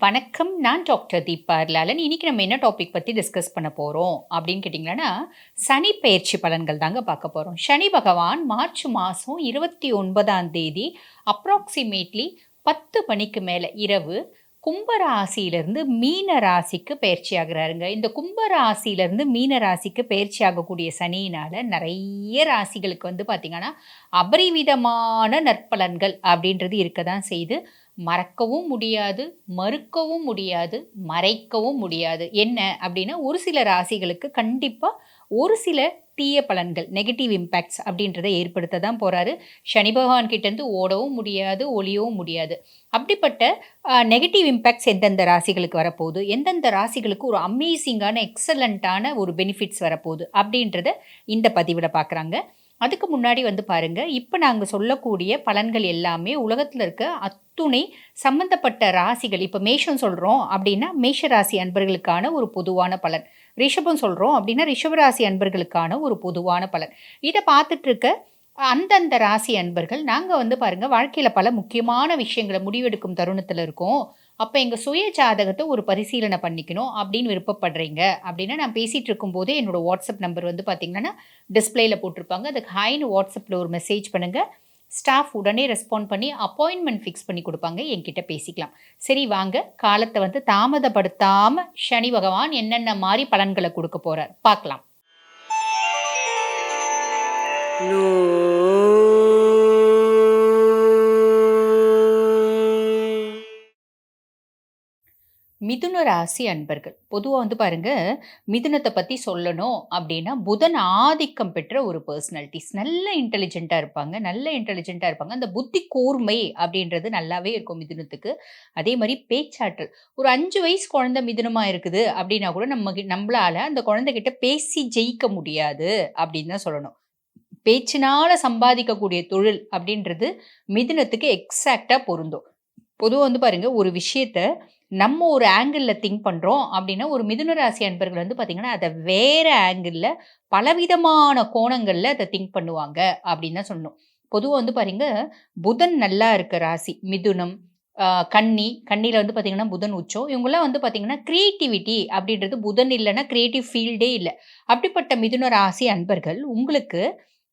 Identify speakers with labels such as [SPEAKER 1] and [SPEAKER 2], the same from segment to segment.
[SPEAKER 1] வணக்கம் நான் டாக்டர் தீபா லாலன் இன்னைக்கு நம்ம என்ன டாபிக் பற்றி டிஸ்கஸ் பண்ண போகிறோம் அப்படின்னு கேட்டிங்கன்னா சனி பயிற்சி பலன்கள் தாங்க பார்க்க போகிறோம் சனி பகவான் மார்ச் மாதம் இருபத்தி ஒன்பதாம் தேதி அப்ராக்சிமேட்லி பத்து மணிக்கு மேலே இரவு கும்ப ராசியிலிருந்து மீன ராசிக்கு பயிற்சி ஆகுறாருங்க. இந்த கும்ப ராசியிலிருந்து மீன ராசிக்கு பயிற்சி ஆகக்கூடிய சனியினால் நிறைய ராசிகளுக்கு வந்து பார்த்திங்கன்னா அபரிவிதமான நற்பலன்கள் அப்படின்றது இருக்க தான் செய்து மறக்கவும் முடியாது மறுக்கவும் முடியாது மறைக்கவும் முடியாது. என்ன அப்படின்னா ஒரு சில ராசிகளுக்கு கண்டிப்பாக ஒரு சில தீய பலன்கள் நெகட்டிவ் இம்பேக்ட்ஸ் அப்படின்றத ஏற்படுத்த தான் போகிறாரு சனி பகவான் கிட்டேருந்து ஓடவும் முடியாது ஒளியவும் முடியாது. அப்படிப்பட்ட நெகட்டிவ் இம்பேக்ட்ஸ் எந்தெந்த ராசிகளுக்கு வரப்போகுது? எந்தெந்த ராசிகளுக்கு ஒரு அமேசிங்கான எக்ஸலண்ட்டான ஒரு பெனிஃபிட்ஸ் வரப்போகுது? அப்படின்றத இந்த பதிவில் பார்க்குறாங்க அதுக்கு முன்னாடி வந்து பாருங்க இப்போ நாங்கள் சொல்லக்கூடிய பலன்கள் எல்லாமே உலகத்தில் இருக்க அத்துணை சம்பந்தப்பட்ட ராசிகள் இப்போ மேஷம் சொல்கிறோம் அப்படின்னா மேஷ ராசி அன்பர்களுக்கான ஒரு பொதுவான பலன். ரிஷபம் சொல்கிறோம் அப்படின்னா ரிஷபராசி அன்பர்களுக்கான ஒரு பொதுவான பலன். இதை பார்த்துட்டு இருக்க அந்தந்த ராசி அன்பர்கள் நாங்கள் வந்து பாருங்கள் வாழ்க்கையில் பல முக்கியமான விஷயங்களை முடிவெடுக்கும் தருணத்தில் இருக்கோம். அப்போ எங்கள் சுய ஜாதகத்தை ஒரு பரிசீலனை பண்ணிக்கணும் அப்படின்னு விருப்பப்படுறீங்க. அப்படின்னா நான் பேசிகிட்டு இருக்கும்போதே என்னோடய வாட்ஸ்அப் நம்பர் வந்து பார்த்திங்கன்னா டிஸ்பிளேயில் போட்டிருப்பாங்க. அதுக்கு ஹைன்னு வாட்ஸ்அப்பில் ஒரு மெசேஜ் பண்ணுங்கள் ஸ்டாஃப் உடனே ரெஸ்பாண்ட் பண்ணி அப்பாயின்மெண்ட் ஃபிக்ஸ் பண்ணி கொடுப்பாங்க. என்கிட்ட பேசிக்கலாம். சரி வாங்க. காலத்தை வந்து தாமதப்படுத்தாமல் சனி பகவான் என்னென்ன மாதிரி பலன்களை கொடுக்க போகிறார் பார்க்கலாம். மிதுன ராசி அன்பர்கள். பொதுவாக வந்து பாருங்க மிதுனத்தை பற்றி சொல்லணும் அப்படின்னா புதன் ஆதிக்கம் பெற்ற ஒரு பர்சனாலிட்டிஸ் நல்ல இன்டெலிஜென்ட்டாக இருப்பாங்க நல்ல இன்டெலிஜென்ட்டாக இருப்பாங்க. அந்த புத்தி கூர்மை அப்படின்றது நல்லாவே இருக்கும் மிதுனத்துக்கு. அதே மாதிரி பேச்சாற்றல். ஒரு அஞ்சு வயசு குழந்தை மிதுனமாக இருக்குது அப்படின்னா கூட நம்ம நம்மளால அந்த குழந்தைகிட்ட பேசி ஜெயிக்க முடியாது அப்படின்னு தான் சொல்லணும். பேச்சினால சம்பாதிக்கக்கூடிய தொழில் அப்படின்றது மிதுனத்துக்கு எக்ஸாக்டாக பொருந்தும். பொதுவாக வந்து பாருங்க ஒரு விஷயத்த நம்ம ஒரு ஆங்கிளில் திங்க் பண்ணுறோம் அப்படின்னா ஒரு மிதுன ராசி அன்பர்கள் வந்து பார்த்திங்கன்னா அதை வேறு ஆங்கிளில் பலவிதமான கோணங்களில் அதை திங்க் பண்ணுவாங்க அப்படின்னு தான் சொல்லணும். பொதுவாக வந்து பாருங்க புதன் நல்லா இருக்க ராசி மிதுனம் கன்னி கண்ணியில் வந்து பார்த்திங்கன்னா புதன் உச்சம். இவங்கெல்லாம் வந்து பார்த்திங்கன்னா க்ரியேட்டிவிட்டி அப்படின்றது புதன் இல்லைன்னா க்ரியேட்டிவ் ஃபீல்டே இல்லை. அப்படிப்பட்ட மிதுன ராசி அன்பர்கள் உங்களுக்கு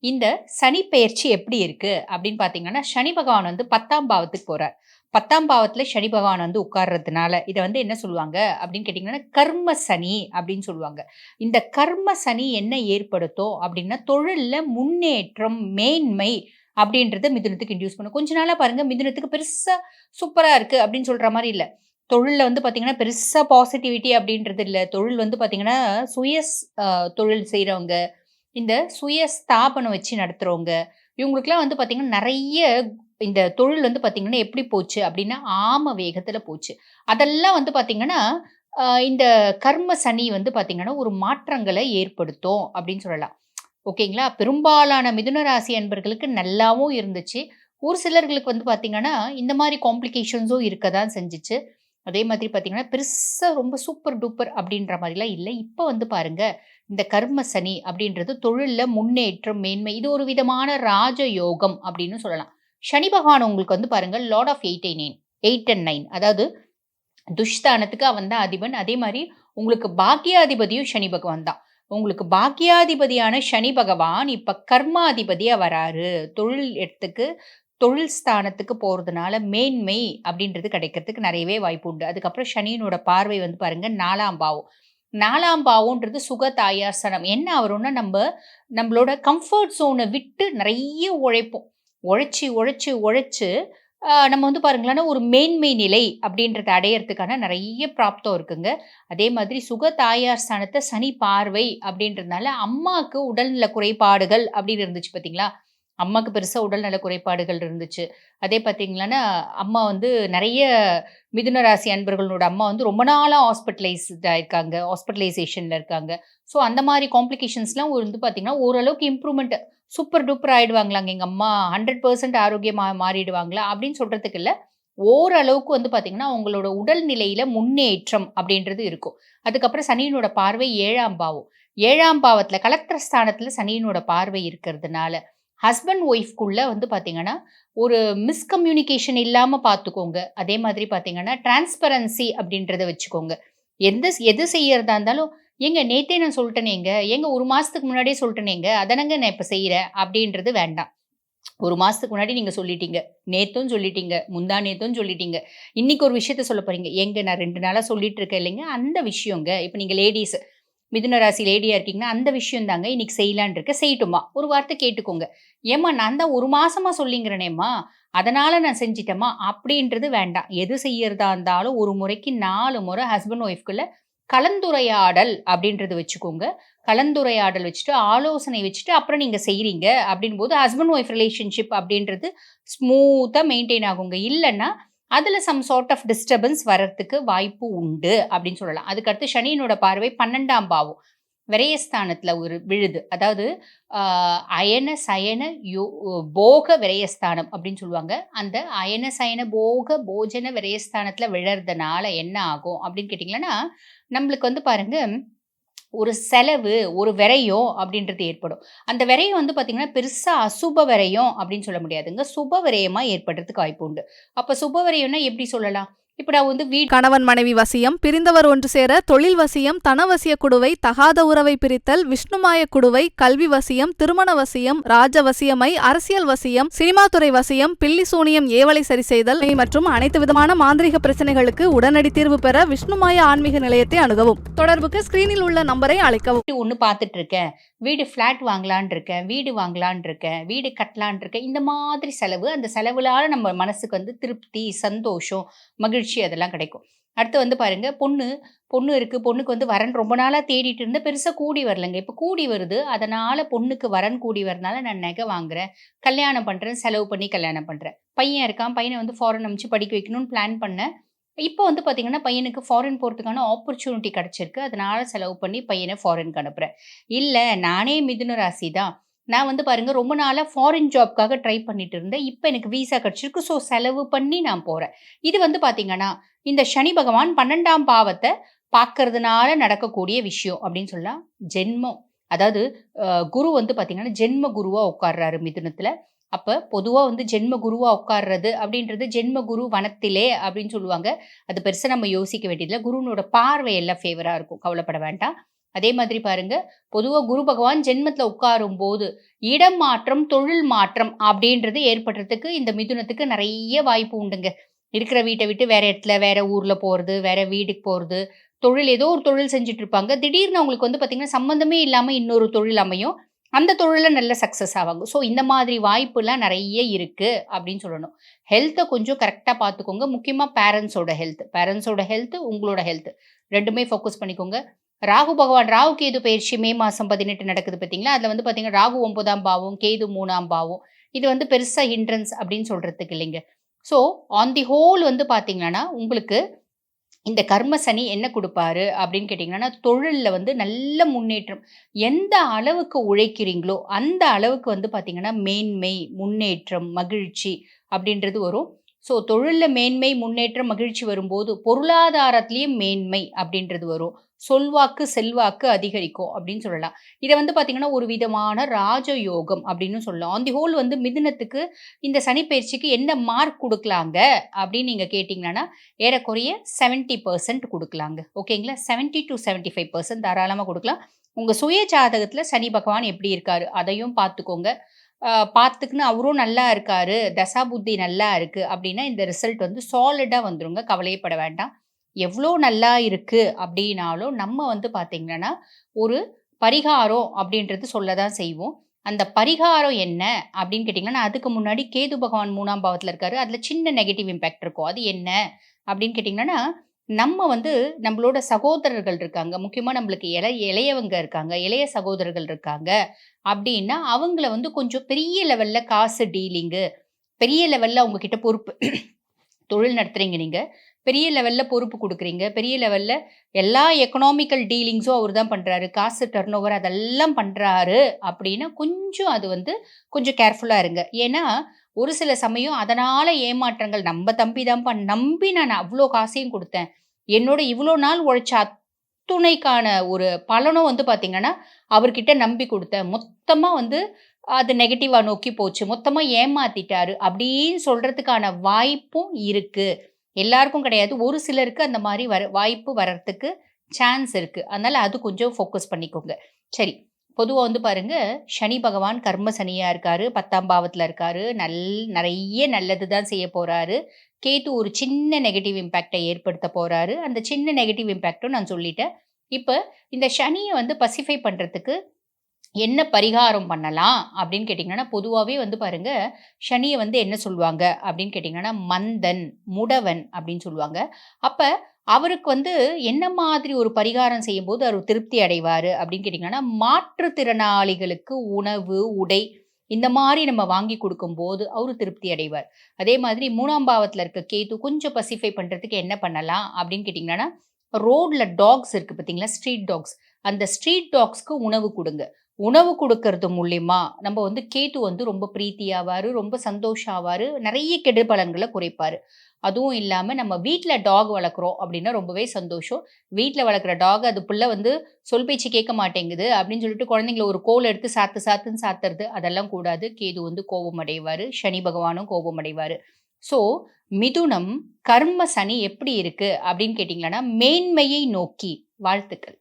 [SPEAKER 1] இந்த சனி பயிற்சி எப்படி இருக்குது அப்படின்னு பார்த்தீங்கன்னா சனி பகவான் வந்து பத்தாம் பாவத்துக்கு போகிறார் பத்தாம் பாவத்தில் சனி பகவான் வந்து உட்கார்றதுனால இதை வந்து என்ன சொல்லுவாங்க? அப்படின்னு கேட்டிங்கன்னா கர்ம சனி அப்படின்னு சொல்லுவாங்க. இந்த கர்ம சனி என்ன ஏற்படுத்தும் அப்படின்னா தொழிலில் முன்னேற்றம் மேன்மை அப்படின்றத மிதுனத்துக்கு இன்டியூஸ் பண்ணும். கொஞ்ச நாளாக பாருங்கள் மிதுனத்துக்கு பெருசாக சூப்பராக இருக்குது அப்படின்னு சொல்கிற மாதிரி இல்லை. தொழிலில் வந்து பார்த்திங்கன்னா பெருசாக பாசிட்டிவிட்டி அப்படின்றது இல்லை. தொழில் வந்து பார்த்திங்கன்னா சுய தொழில் செய்கிறவங்க இந்த சுய ஸ்தாபனம் வச்சு நடத்துகிறவங்க இவங்களுக்குலாம் வந்து பார்த்திங்கன்னா நிறைய இந்த தொழில் வந்து பார்த்திங்கன்னா எப்படி போச்சு அப்படின்னா ஆம வேகத்தில் போச்சு. அதெல்லாம் வந்து பார்த்திங்கன்னா இந்த கர்ம சனி வந்து பார்த்திங்கன்னா ஒரு மாற்றங்களை ஏற்படுத்தும் அப்படின்னு சொல்லலாம். ஓகேங்களா? பெரும்பாலான மிதுன ராசி அன்பர்களுக்கு நல்லாவும் இருந்துச்சு. ஒரு சிலர்களுக்கு வந்து பார்த்திங்கன்னா இந்த மாதிரி காம்ப்ளிகேஷன்ஸும் இருக்க தான் செஞ்சிச்சு. அதே மாதிரி பார்த்திங்கன்னா பெருசாக ரொம்ப சூப்பர் டூப்பர் அப்படின்ற மாதிரிலாம் இல்லை. இப்போ வந்து பாருங்க இந்த கர்ம சனி அப்படின்றது தொழிலில் முன்னேற்றம் மேன்மை இது ஒரு விதமான ராஜயோகம் அப்படின்னு சொல்லலாம். சனி பகவான் உங்களுக்கு வந்து பாருங்கள் lord of eight nine eight and nine அதாவது துஷ்தானத்துக்கு அவன் தான் அதிபன். அதே மாதிரி உங்களுக்கு பாக்கியாதிபதியும் சனி பகவான் தான். உங்களுக்கு பாக்கியாதிபதியான சனி பகவான் இப்போ கர்மாதிபதியாக வராரு. தொழில் இடத்துக்கு தொழில் ஸ்தானத்துக்கு போகிறதுனால மேன்மை அப்படின்றது கிடைக்கிறதுக்கு நிறையவே வாய்ப்பு உண்டு. அதுக்கப்புறம் சனியினோட பார்வை வந்து பாருங்கள் நாலாம் பாவம். நாலாம் பாவம்ன்றது சுக தாயாசனம். என்ன வரும்னா நம்ம நம்மளோட கம்ஃபர்ட் ஜோனை விட்டு நிறைய உழைப்போம். உழைச்சி உழைச்சி உழைச்சி நம்ம வந்து பாருங்களேன்னா ஒரு மேன்மை நிலை அப்படின்றத அடையிறதுக்கான நிறைய பிராப்தம் இருக்குங்க அதே மாதிரி சுக தாயார் ஸ்தானத்தை சனி பார்வை அப்படின்றதுனால அம்மாவுக்கு உடல்நல குறைபாடுகள் அப்படின்னு இருந்துச்சு பார்த்தீங்களா அம்மாவுக்கு பெருசாக உடல்நல குறைபாடுகள் இருந்துச்சு. அதே பார்த்தீங்களான்னா அம்மா வந்து நிறைய மிதுன ராசி அன்பர்களோட அம்மா வந்து ரொம்ப நாளாக ஹாஸ்பிட்டலைஸ்டாக இருக்காங்க ஹாஸ்பிட்டலைசேஷனில் இருக்காங்க. ஸோ அந்த மாதிரி காம்ப்ளிகேஷன்ஸ்லாம் வந்து பார்த்தீங்கன்னா, ஓரளவுக்கு இம்ப்ரூவ்மெண்ட் சூப்பர் டூப்பர் ஆகிடுவாங்களாங்க எங்கள் அம்மா ஹண்ட்ரட் பர்சன்ட் ஆரோக்கியமாக மாறிடுவாங்களா? அப்படின்னு சொல்கிறதுக்கு இல்லை ஓரளவுக்கு வந்து பார்த்தீங்கன்னா, அவங்களோட உடல்நிலையில முன்னேற்றம் அப்படின்றது இருக்கும். அதுக்கப்புறம் சனியினோட பார்வை ஏழாம் பாவம். ஏழாம் பாவத்தில் கலத்திர ஸ்தானத்தில் சனியினோட பார்வை இருக்கிறதுனால, ஹஸ்பண்ட் ஒய்ஃப்குள்ள வந்து பார்த்தீங்கன்னா, ஒரு மிஸ்கம்யூனிகேஷன் இல்லாமல் பார்த்துக்கோங்க. அதே மாதிரி பார்த்தீங்கன்னா, டிரான்ஸ்பரன்சி அப்படின்றத வச்சுக்கோங்க. எந்த எது செய்யறதா இருந்தாலும், "ஏங்க நேத்தே நான் சொல்லிட்டேனேங்க ஏங்க 1 மாசத்துக்கு முன்னாடியே சொல்லிட்டேனேங்க அதனங்க நான் இப்ப செய்கிறேன் அப்படின்றது வேண்டாம். ஒரு மாசத்துக்கு முன்னாடி நீங்க சொல்லிட்டீங்க. நேத்தும் சொல்லிட்டீங்க. முந்தா நேத்தும் சொல்லிட்டீங்க. இன்னைக்கு ஒரு விஷயத்த சொல்ல போறீங்க. எங்க நான் ரெண்டு நாளா சொல்லிட்டு இருக்கேன் இல்லைங்க, அந்த விஷயங்க." இப்ப நீங்க லேடிஸ் மிதுன ராசி லேடியா இருக்கீங்கன்னா, "அந்த விஷயம் தாங்க இன்னைக்கு செய்யலான் இருக்க செய்யட்டுமா?" ஒரு வார்த்தை கேட்டுக்கோங்க. "ஏம்மா நான் தான் ஒரு மாசமா சொல்லிங்கிறனேம்மா, அதனால நான் செஞ்சுட்டேம்மா." அப்படின்றது வேண்டாம். எது செய்யறதா இருந்தாலும் ஒரு முறைக்கு நாலு முறை ஹஸ்பண்ட் ஒய்ஃப்குள்ள கலந்துரையாடல் அப்படின்றது வச்சுக்கோங்க. கலந்துரையாடல் வச்சுட்டு, ஆலோசனை வச்சுட்டு, அப்புறம் நீங்கள் செய்கிறீங்க அப்படின் போது ஹஸ்பண்ட் ஒய்ஃப் ரிலேஷன்ஷிப் அப்படின்றது ஸ்மூத்தாக மெயின்டைன் ஆகுங்க. இல்லைன்னா அதில் சம் சார்ட் ஆஃப் டிஸ்டர்பன்ஸ் வர்றதுக்கு வாய்ப்பு உண்டு அப்படின்னு சொல்லலாம். அதுக்கடுத்து சனியினோட பார்வை 12ஆம் பாவம். விரயஸ்தானத்தில் ஒரு விழுது. அதாவது அயன, சயன, யோ போக விரயஸ்தானம் அப்படின்னு சொல்லுவாங்க. அந்த அயன, சயன, போக, போஜன விரயஸ்தானத்தில் விழறதுனால என்ன ஆகும் அப்படின்னு கேட்டிங்கன்னா நம்மளுக்கு வந்து பாருங்க, ஒரு செலவு, ஒரு விரையும் அப்படின்றது ஏற்படும். அந்த விரையம் வந்து பார்த்திங்கன்னா பெருசாக அசுப விரையம் அப்படின்னு சொல்ல முடியாதுங்க. சுப விரயமாக ஏற்படுறதுக்கு வாய்ப்பு உண்டு. அப்போ சுப விரயம்னா எப்படி சொல்லலாம்? இப்ப நான் வந்து வீட்
[SPEAKER 2] கணவன் மனைவி வசியம் பிரிந்தவர் ஒன்று சேர தொழில் வசியம் தனவசிய குடுவை தகாத உறவை பிரித்தல் விஷ்ணுமாய குடுவை கல்வி வசியம் திருமண வசியம் ராஜ வசியமை அரசியல் வசியம் சினிமா துறை வசியம் பில்லி சூனியம் ஏவலை சரி செய்தல் மற்றும் அனைத்து விதமான மாந்திரிக பிரச்சனைகளுக்கு உடனடி தீர்வு பெற விஷ்ணுமாய ஆன்மீக நிலையத்தை அணுகவும் தொடர்புக்கு ஸ்கிரீனில் உள்ள நம்பரை அழைக்கவும்
[SPEAKER 1] ஒண்ணு பார்த்துட்டு இருக்கேன். வீடு ஃப்ளாட் வாங்கலான்னு இருக்கேன். வீடு வாங்கலான்னு இருக்கேன். வீடு கட்டலான்னு இருக்கேன். இந்த மாதிரி செலவு, அந்த செலவுலால நம்ம மனசுக்கு வந்து திருப்தி, சந்தோஷம், மகிழ்ச்சி அதெல்லாம் கிடைக்கும். அடுத்து வந்து பாருங்க, பொண்ணு பொண்ணு இருக்கு. பொண்ணுக்கு வந்து வரன் ரொம்ப நாளாக தேடிட்டு இருந்தேன். பெருசாக கூடி வரலங்க. இப்போ கூடி வருது. அதனால பொண்ணுக்கு வரன் கூடி வரனால நான் நகை வாங்குறேன். கல்யாணம் பண்ணுறேன் செலவு பண்ணி கல்யாணம் பண்ணுறேன் பையன் இருக்கான். பையனை வந்து ஃபாரின் அனுப்பிச்சு படிக்க வைக்கணும்னு பிளான் பண்ணேன். இப்போ வந்து பார்த்தீங்கன்னா, பையனுக்கு ஃபாரின் போகிறதுக்கான ஆப்பர்ச்சுனிட்டி கிடச்சிருக்கு அதனால செலவு பண்ணி பையனை ஃபாரினுக்கு அனுப்புகிறேன் இல்லை நானே மிதுன ராசி தான். நான் வந்து பாருங்க ரொம்ப நாளாக ஃபாரின் ஜாப்க்காக ட்ரை பண்ணிட்டு இருந்தேன். இப்போ எனக்கு வீசா கிடச்சிருக்கு ஸோ செலவு பண்ணி நான் போகிறேன் இது வந்து பார்த்தீங்கன்னா, இந்த சனி பகவான் பன்னெண்டாம் பாவத்தை பார்க்கறதுனால நடக்கக்கூடிய விஷயம் அப்படின்னு சொல்லலாம். ஜென்மம் அதாவது குரு வந்து பார்த்தீங்கன்னா, ஜென்ம குருவாக உட்கார்றாரு மிதுனத்தில் அப்போ பொதுவாக வந்து ஜென்ம குருவாக உட்கார்றது அப்படின்றது ஜென்ம குரு வனத்திலே அப்படின்னு சொல்லுவாங்க. அது பெருசாக நம்ம யோசிக்க வேண்டியதில்லை குருவினோட பார்வை எல்லாம் ஃபேவராக இருக்கும். கவலைப்பட வேண்டாம். அதே மாதிரி பாருங்க, பொதுவாக குரு பகவான் உட்காரும் போது இடம் மாற்றம், தொழில் மாற்றம் அப்படின்றது ஏற்படுறதுக்கு இந்த மிதுனத்துக்கு நிறைய வாய்ப்பு உண்டுங்க. இருக்கிற வீட்டை விட்டு வேற இடத்துல, வேற ஊர்ல போறது, வேற வீட்டுக்கு போறது, தொழில் ஏதோ ஒரு தொழில் செஞ்சுட்டு இருப்பாங்க. திடீர்னு அவங்களுக்கு வந்து பார்த்தீங்கன்னா, சம்மந்தமே இல்லாமல் இன்னொரு தொழில் அமையும். அந்த தொழிலில் நல்ல சக்சஸ் ஆவாங்க. ஸோ இந்த மாதிரி வாய்ப்புலாம் நிறைய இருக்குது அப்படின்னு சொல்லணும். ஹெல்த்தை கொஞ்சம் கரெக்டாக பார்த்துக்கோங்க. முக்கியமாக பேரண்ட்ஸோட ஹெல்த். பேரண்ட்ஸோட ஹெல்த், உங்களோட ஹெல்த் ரெண்டுமே ஃபோக்கஸ் பண்ணிக்கோங்க. ராகு பகவான் ராகு கேது பயிற்சி மே மாதம் பதினெட்டு நடக்குது பார்த்தீங்களா? அதில் வந்து பார்த்தீங்கன்னா, ராகு ஒன்பதாம் பாவம், கேது மூணாம் பாவம். இது வந்து பெருசாக ஹிண்ட்ரன்ஸ் அப்படின்னு சொல்கிறதுக்கு இல்லைங்க. ஸோ ஆன் தி ஹோல் வந்து பார்த்தீங்கன்னா, உங்களுக்கு இந்த கர்ம சனி என்ன கொடுப்பாரு அப்படின்னு கேட்டிங்கன்னா தொழிலில் வந்து நல்ல முன்னேற்றம். எந்த அளவுக்கு உழைக்கிறீங்களோ, அந்த அளவுக்கு வந்து பார்த்தீங்கன்னா, மேன்மை, முன்னேற்றம், மகிழ்ச்சி அப்படின்றது வரும். ஸோ தொழிலில் மேன்மை, முன்னேற்றம், மகிழ்ச்சி வரும்போது, பொருளாதாரத்திலையும் மேன்மை அப்படின்றது வரும். சொல்வாக்கு, செல்வாக்கு அதிகரிக்கும் அப்படின்னு சொல்லலாம். இதை வந்து பார்த்தீங்கன்னா, ஒரு விதமான ராஜயோகம் அப்படின்னு சொல்லலாம். ஆன் தி ஹோல் வந்து மிதுனத்துக்கு இந்த சனிப்பயிற்சிக்கு என்ன மார்க் கொடுக்கலாங்க அப்படின்னு நீங்கள் கேட்டிங்கன்னா ஏறக்குறைய செவன்ட்டி பர்சன்ட் கொடுக்கலாங்க ஓகேங்களா? Seventy to seventy five percent தாராளமாக கொடுக்கலாம் உங்கள் சுய ஜாதகத்தில் சனி பகவான் எப்படி இருக்காரு? அதையும் பார்த்துக்கோங்க. பார்த்துக்குன்னு அவரும் நல்லா இருக்காரு, தசா புத்தி நல்லா இருக்கு அப்படின்னா, இந்த ரிசல்ட் வந்து சாலிடாக வந்துருங்க. கவலையப்பட வேண்டாம். எவ்வளோ நல்லா இருக்கு அப்படின்னாலும், நம்ம வந்து பார்த்திங்கன்னா ஒரு பரிகாரம் அப்படின்றது சொல்ல தான் செய்வோம். அந்த பரிகாரம் என்ன அப்படின்னு கேட்டிங்கன்னா அதுக்கு முன்னாடி கேது பகவான் மூணாம் பாவத்தில் இருக்காரு. அதில் சின்ன நெகட்டிவ் இம்பேக்ட் இருக்கும். அது என்ன அப்படின்னு கேட்டிங்கன்னா நம்ம வந்து நம்மளோட சகோதரர்கள் இருக்காங்க. முக்கியமாக நம்மளுக்கு இள இளையவங்க இருக்காங்க. இளைய சகோதரர்கள் இருக்காங்க. அப்படின்னா அவங்கள வந்து கொஞ்சம் பெரிய லெவலில் காசு டீலிங்கு பெரிய லெவலில் அவங்கக்கிட்ட பொறுப்பு தொழில் நடத்துகிறீங்க நீங்கள் பெரிய லெவலில் பொறுப்பு கொடுக்குறீங்க. பெரிய லெவலில் எல்லா எக்கனாமிக்கல் டீலிங்ஸும் அவர் தான் பண்ணுறாரு காசு டர்ன் ஓவர் அதெல்லாம் பண்ணுறாரு அப்படின்னா கொஞ்சம் அது வந்து கொஞ்சம் கேர்ஃபுல்லாக இருங்க. ஏன்னா ஒரு சில சமயம் அதனால் ஏமாற்றங்கள் நம்ம தம்பி தான்ப்பா நம்பி நான் அவ்வளோ காசையும் கொடுத்தேன். என்னோட இவ்வளோ நாள் உழைச்ச அத்துணைக்கான ஒரு பலனும் வந்து பார்த்திங்கன்னா அவர்கிட்ட நம்பி கொடுத்தேன். மொத்தமாக வந்து அது நெகட்டிவாக நோக்கி போச்சு. மொத்தமாக ஏமாத்திட்டாரு அப்படின்னு சொல்கிறதுக்கான வாய்ப்பும் இருக்குது எல்லாருக்கும் கிடையாது. ஒரு சிலருக்கு அந்த மாதிரி வர வாய்ப்பு வர்றதுக்கு சான்ஸ் இருக்குது அதனால் அது கொஞ்சம் ஃபோக்கஸ் பண்ணிக்கோங்க. சரி. பொதுவாக வந்து பாருங்க சனி பகவான் கர்ம சனியாக இருக்காரு பத்தாம் பாவத்தில் இருக்காரு நல் நிறைய நல்லது தான் செய்ய போகிறாரு கேத்து ஒரு சின்ன நெகட்டிவ் இம்பேக்டை ஏற்படுத்த போகிறாரு அந்த சின்ன நெகட்டிவ் இம்பேக்டும் நான் சொல்லிட்டேன். இப்போ இந்த சனியை வந்து பசிஃபை பண்ணுறதுக்கு என்ன பரிகாரம் பண்ணலாம் அப்படின்னு கேட்டிங்கன்னா பொதுவாகவே வந்து பாருங்க சனியை வந்து என்ன சொல்லுவாங்க அப்படின்னு கேட்டிங்கன்னா மந்தன் முடவன் அப்படின்னு சொல்லுவாங்க. அப்போ அவருக்கு வந்து என்ன மாதிரி ஒரு பரிகாரம் செய்யும்போது அவர் திருப்தி அடைவார் அப்படின்னு கேட்டிங்கன்னா மாற்றுத்திறனாளிகளுக்கு உணவு உடை இந்த மாதிரி நம்ம வாங்கி கொடுக்கும்போது அவர் திருப்தி அடைவார். அதே மாதிரி மூணாம் பாவத்தில் இருக்க கேத்து கொஞ்சம் பசிஃபை பண்ணுறதுக்கு என்ன பண்ணலாம் அப்படின்னு கேட்டிங்கன்னா ரோடில் டாக்ஸ் இருக்குது பார்த்தீங்களா ஸ்ட்ரீட் டாக்ஸ் அந்த ஸ்ட்ரீட் டாக்ஸ்க்கு உணவு கொடுங்க. உணவு கொடுக்கறது மூலியமா நம்ம வந்து கேட்டு வந்து ரொம்ப பிரீத்தியாவாரு ரொம்ப சந்தோஷம் ஆவார் நிறைய கெடுபலன்களை குறைப்பார். அதுவும் இல்லாமல் நம்ம வீட்டில் டாக் வளர்க்குறோம் அப்படின்னா ரொம்பவே சந்தோஷம். வீட்டில் வளர்க்குற டாக் அது புள்ள வந்து சொல் பேச்சு கேட்க மாட்டேங்குது அப்படின்னு சொல்லிட்டு குழந்தைங்கள ஒரு கோல் எடுத்து சாத்து சாத்துன்னு சாத்துறது அதெல்லாம் கூடாது. கேது வந்து கோபம் அடைவார் சனி பகவானும் கோபம் அடைவார். ஸோ மிதுனம் கர்ம சனி எப்படி இருக்குது அப்படின்னு கேட்டிங்கன்னா மேன்மையை நோக்கி வாழ்த்துக்கள்.